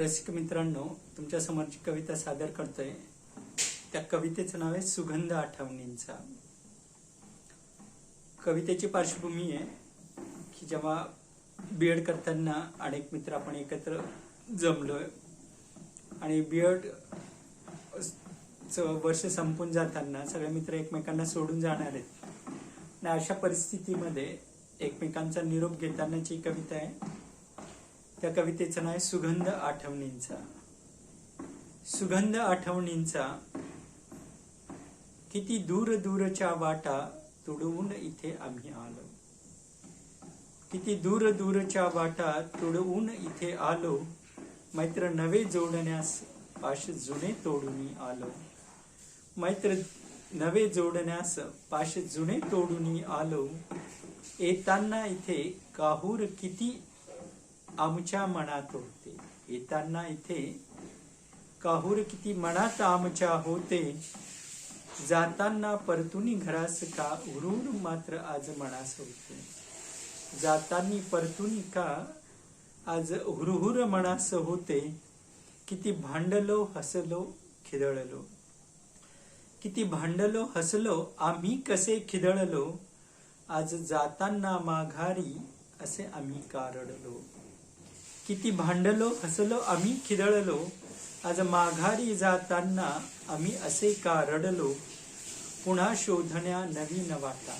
रसिक मित्रांनो तुमच्या समोरची कविता सादर करतोय. त्या कवितेचं नाव आहे सुगंध आठवणींचा. कवितेची पार्श्वभूमी आहे की जेव्हा बी एड करताना अनेक मित्र आपण एकत्र जमलोय आणि बी एड वर्ष संपून जाताना सगळे मित्र एकमेकांना सोडून जाणार आहेत. आणि अशा परिस्थितीमध्ये एकमेकांचा निरोप घेतानाची कविता आहे. त्या कवितेचं नाव आहे सुगंध आठवणींचा. सुगंध आठवणींचा किती दूर दूरच्या वाटा तुडवून इथे आम्ही आलो. किती दूर दूरच्या वाटा तुडवून इथे आलो. मैत्र नवे जोडण्यास पाश जुने तोडून आलो. मैत्र नवे जोडण्यास पाश जुने तोडून आलो. येताना इथे काहूर किती आमच्या मनात होते. येताना इथे काहूर किती मनात आमच्या होते. जाताना परतुनी घरास का उरून मात्र आज मनास होते. जातानी परतुनी का आज हुरहुर मनास होते. किती भांडलो हसलो खिदळलो. किती भांडलो हसलो आम्ही कसे खिदळलो. आज जाताना माघारी असे आम्ही कारडलो. किती भांडलो हसलो आम्ही खिदळलो. आज माघारी जाताना आम्ही असे का रडलो? पुन्हा शोधण्या नवीन वाटा.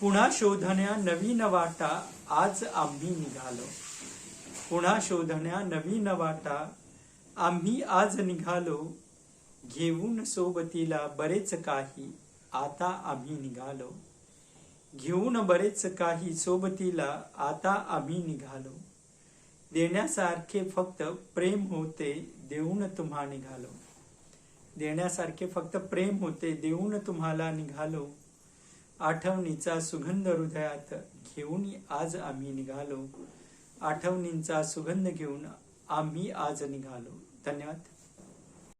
पुन्हा शोधण्या नवीन वाटा आज आम्ही निघालो. पुन्हा शोधण्या नवीन वाटा आम्ही आज निघालो. घेऊन सोबतीला बरेच काही आता आम्ही निघालो. घेऊन बरेच काही सोबतीला आता आम्ही निघालो. देण्यासारखे फक्त प्रेम होते देऊन तुम्हा निघालो. देण्यासारखे फक्त प्रेम होते देऊन तुम्हाला निघालो. आठवणीचा सुगंध हृदयात घेऊन आज आम्ही निघालो. आठवणींचा सुगंध घेऊन आम्ही आज निघालो. धन्यवाद.